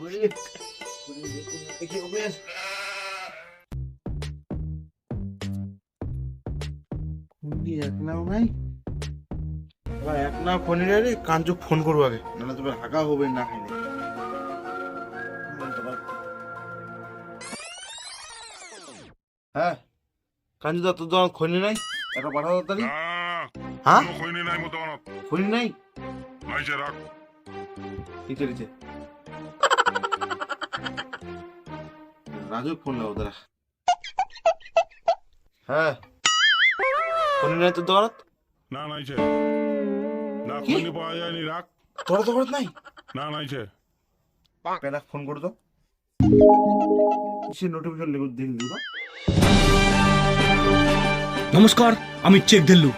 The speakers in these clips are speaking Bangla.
দেখি এক নাও নাই এক নাও ফোনে রে কাঞ্চু ফোন করব আগে। নাহলে তোমার হাগা হবে না খাইলে হ্যাঁ? কাঞ্চু দা তোর দোকান খনি নাই? একটা পাঠাও তাড়াতাড়ি হ্যাঁ নাই খনি নাই? রাখ নিচে নিচে রাজু ফোন লাও দাঁড়া। হ্যাঁ। খনি নাই তোর দোকানত? না নাইছে না কি? পাওয়া যায়নি রাখ। তোর দোকানত নাই? না নাইছে পেলা ফোন করে তো সে নোটিফিকেশন লেগে দেখে দিও নমস্কার আমি চেক দেল্লু।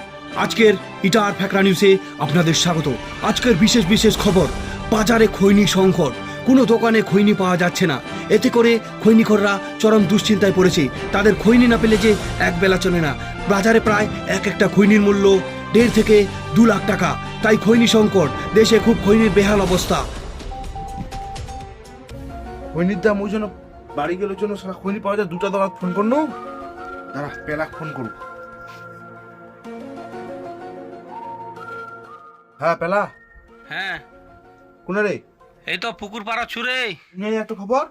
আজকের ইটার ফ্যাকরা নিউজে আপনাদের স্বাগত। আজকের বিশেষ বিশেষ খবর বাজারে খৈনি সংকট। কোনো দোকানে খৈনি পাওয়া যাচ্ছে না। এতে করে খৈনিখররা চরম দুশ্চিন্তায় পড়েছে। তাদের খৈনি না পেলে যে এক বেলা চলে না। বাজারে প্রায় এক একটা খৈনির মূল্য দেড় থেকে দু লাখ টাকা। তাই খৈনি সংকট দেশে খুব খৈনির বেহাল অবস্থা। খৈনির দাম ওই জন্য বাড়ি গেলে জন্য সারা খৈনি পাওয়া যায়। দুটা দোকান ফোন করল দাঁড়া পেলা ফোন করুক হ্যাঁ পেলা। হ্যাঁ। কোনে রে? এই তো পুকুর পাড়া ছুরে নেই একটা খবর।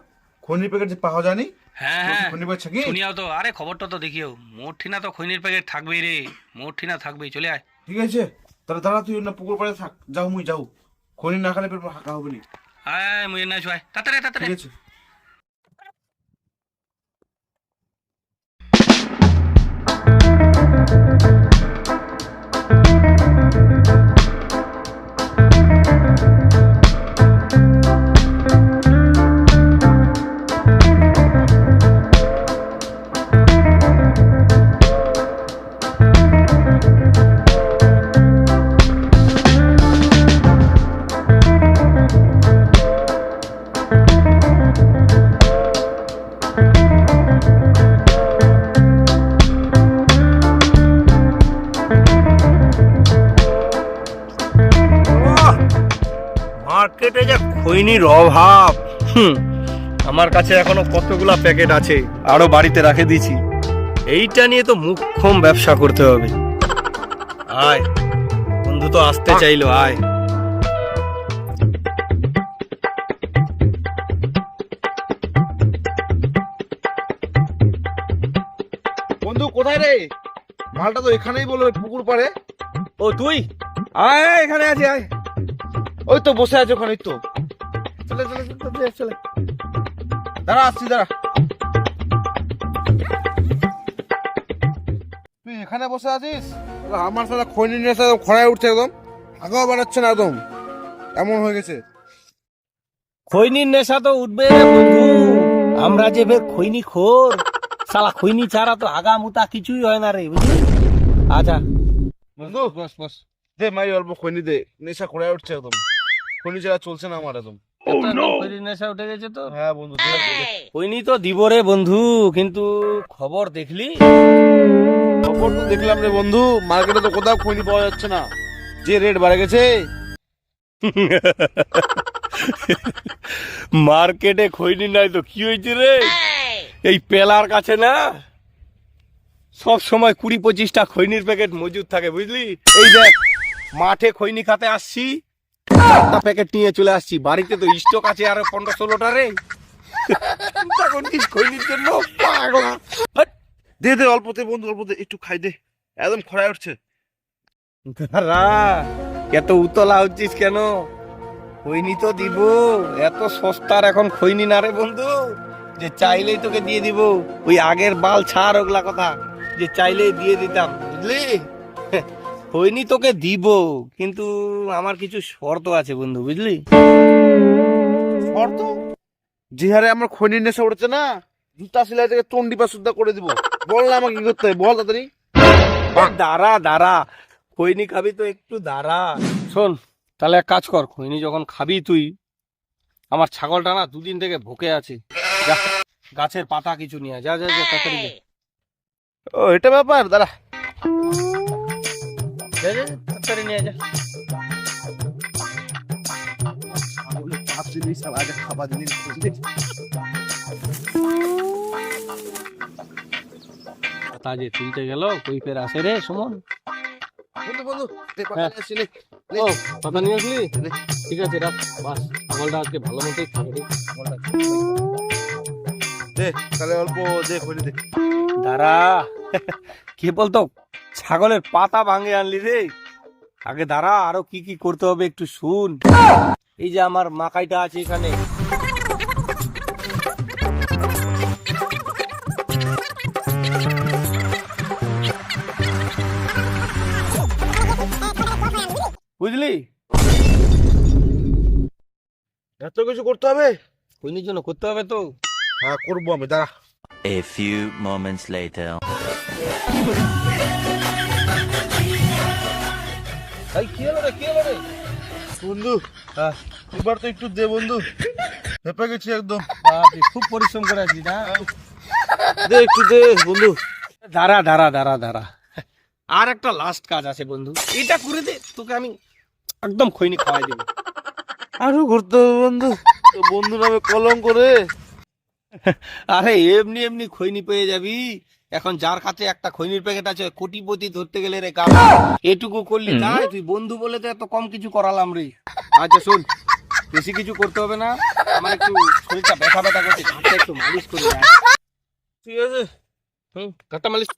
খৈনির প্যাকেট যে পাওয়া যায়নি। হ্যাঁ হ্যাঁ। কি শুনিয়াও তো। আরে খবরটা তো দেখিও। মোট ঠিনা তো খৈনির প্যাকেট থাকবেই রে। মোট ঠিনা থাকবেই। চলে আয়। ঠিক আছে। তাহলে দাঁড়া তুই না পুকুর পাড়ে থাক। যাও মুই যাও। খৈনি না খেলে পেট হাঁকা হবে নি। আয় মুই না ছুয়াই তাড়াতাড়ি তাড়াতাড়ি ঠিক আছে। মার্কেটে যে খৈনির অভাব। হুম, আমার কাছে এখনও কতগুলা প্যাকেট আছে? আরও বাড়িতে রাখে দিয়েছি। এইটা নিয়ে তো মুখ্যম ব্যবসা করতে হবে। আয় বন্ধু তো আসতে চাইলো আয়। বন্ধু কোথায় রে? মালটা তো এখানেই বলো পুকুর পাড়ে। ও তুই? আয় আয়, এখানে আছি আয়। ওই তো বসে আছে ওখানে তো। চলে চলে চলে, চলে দাঁড়া আসছি দাঁড়া। তুই এখানে বসে আছিস? আমার সাথে খৈনি নেশা একদম খড়ায় উঠছে একদম। আগাও বাড়াচ্ছে না একদম। এমন হয়ে গেছে। খৈনির নেশা তো উঠবে বন্ধু। আমরা যে ফের খৈনি খোর। সালা খৈনি ছাড়া তো আগা মুতা কিছুই হয় না রে বুঝলি? আচ্ছা। বন্ধু বস বস। দে মাই অল্প খৈনি দে। নেশা খড়ায় উঠছে একদম। খৈনি ছাড়া চলছে না আমার একদম। খৈনির নেশা উঠে গেছে তো। হ্যাঁ বন্ধু তো দিব রে কিন্তু খবর দেখলি? খবর তো দেখলাম রে বন্ধু মার্কেটে তো কোথাও খৈনি পাওয়া যাচ্ছে না। যে রেট বাড়ে গেছে? মার্কেটে খৈনি নাই তো কি হয়েছে রে? এই পেলার কাছে না? সব সময় কুড়ি পঁচিশটা খৈনির প্যাকেট মজুদ থাকে বুঝলি? এই দেখ মাঠে খৈনি খাতে আসছি চারটা প্যাকেট নিয়ে চলে আসছি। বাড়িতে তো স্টক আছে আরও পনেরো ষোলোটা রে। তখন কি খৈনির জন্য? পাগলা। দে দে অল্পতে বন্ধু অল্পতে একটু খাই দে। একদম খড়ায় উঠছে। দাঁড়া, এত উতলা হচ্ছিস কেন? খৈনি তো দিব। এত সস্তার এখন খৈনি না রে বন্ধু। যে চাইলেই তোকে দিয়ে দিব। ওই আগের বাল ছাড় ওগুলা কথা। যে চাইলেই দিয়ে দিতাম বুঝলি? খৈনি তোকে দিব কিন্তু আমার কিছু শর্ত আছে বন্ধু বুঝলি? শর্ত? যে হারে আমার খৈনির নেশা উঠছে না? জুতা সেলাই থেকে চন্ডিপা সুদ্ধা করে দিব। বল না আমাকে কি করতে হবে বল তাড়াতাড়ি। দাঁড়া দাঁড়া খৈনি খাবি তো একটু দাঁড়া। শোন তাহলে এক কাজ কর খৈনি যখন খাবি তুই আমার ছাগলটা না দুদিন থেকে ভুকে আছে। যা গাছের পাতা কিছু নিয়ে যা যা যা তাড়াতাড়ি ও এটা ব্যাপার দাঁড়া। তাড়াতাড়ি নিয়ে যা ছাগলের চাপ আগে খাবার দিলি তা যে তুলতে গেল কই ফের আসে রে সুমন বন্ধু বন্ধু দে। পাতা কথা নিয়ে আসলি ঠিক আছে রাখ বাস ছাগলটা আজকে ভালো মতোই খাবে রে দে তাহলে অল্প দে দাঁড়া কে বলতো ছাগলের পাতা ভাঙে আনলি রে। আগে দাঁড়া আরও কি কি করতে হবে একটু শুন। এই যে আমার মাকাইটা আছে এখানে। বুঝলি? এত কিছু করতে হবে? কইনির জন্য করতে হবে তো। হ্যাঁ করব আমি দাঁড়া। A few moments later. এই কি হলো রে কি হলো রে? বন্ধু হ্যাঁ। এবার তো একটু দে বন্ধু। হেপে গেছি একদম। বাপরে, খুব পরিশ্রম করে আছিস না? দে একটু দে বন্ধু। দাঁড়া দাঁড়া দাঁড়া দাঁড়া। আর একটা লাস্ট কাজ আছে বন্ধু। এটা করে দে তোকে আমি একদম খৈনি খাওয়াই দেবো। আরও করতে হবে বন্ধু। বন্ধু নামে কলম করে আরে এমনি এমনি খৈনি পেয়ে যাবি। এখন যার কাছে একটা খৈনির প্যাকেট আছে কোটিপতি ধরতে গেলে রে কাজ এটুকু করলি তাই তুই বন্ধু বলে তো এত কম কিছু করালাম রে। আচ্ছা শোন বেশি কিছু করতে হবে না। আমার একটু শরীরটা ব্যথা ব্যথা করছে একটু মালিশ করে ঠিক আছে। হুম ঘাটটা মালিশ।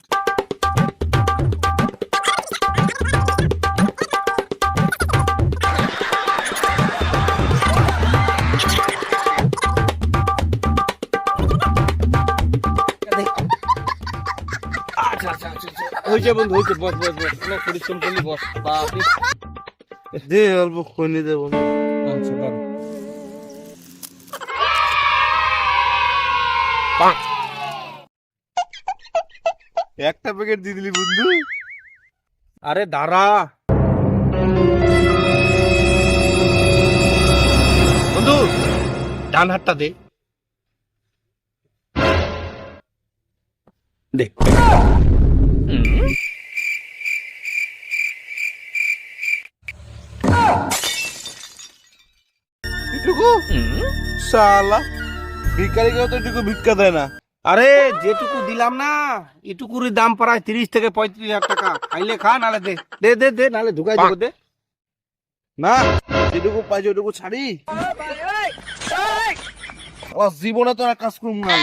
হয়েছে বন্ধু হয়েছে বস বস বস। অনেক পরিশ্রম করলি বস। বাপরে দে অল্প খনি দে বন্ধু। আচ্ছা দাঁড়া। একটা প্যাকেট দিয়ে দিলি বন্ধু। আরে দাঁড়া। বন্ধু ডান হাতটা দে। দে। এটুকু শালা। ভিকারিকেও তো এটুকু ভিক্ষা দেয় না। আরে যেটুকু দিলাম না এটুকুরই দাম প্রায় তিরিশ থেকে পঁয়ত্রিশ হাজার টাকা। খাইলে খা নালে দে। দে দে দে নালে ঢুকাই দেবো দে। না যেটুকু পাইছে ওটুকু ছাড়ি। জীবনে তো আর কাজ করুম না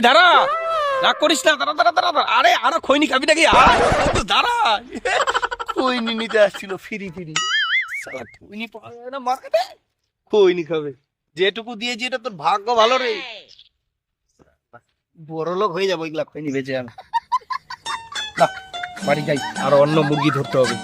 এই দাঁড়া। রাগ করিস না দাঁড়া দাঁড়া দাঁড়া। আরে আরও খৈনি খাবি নাকি? দাঁড়া। খৈনি নিতে আসছিল ফিরি ফিরি। খৈনি না মার্কেটে? খৈনি খাবে। যেটুকু দিয়েছি এটা তোর ভাগ্য ভালো রে। বড় লোক হয়ে যাব এগুলা খৈনি বেঁচে আমি বাড়ি যাই আর অন্য মুরগি ধরতে হবে।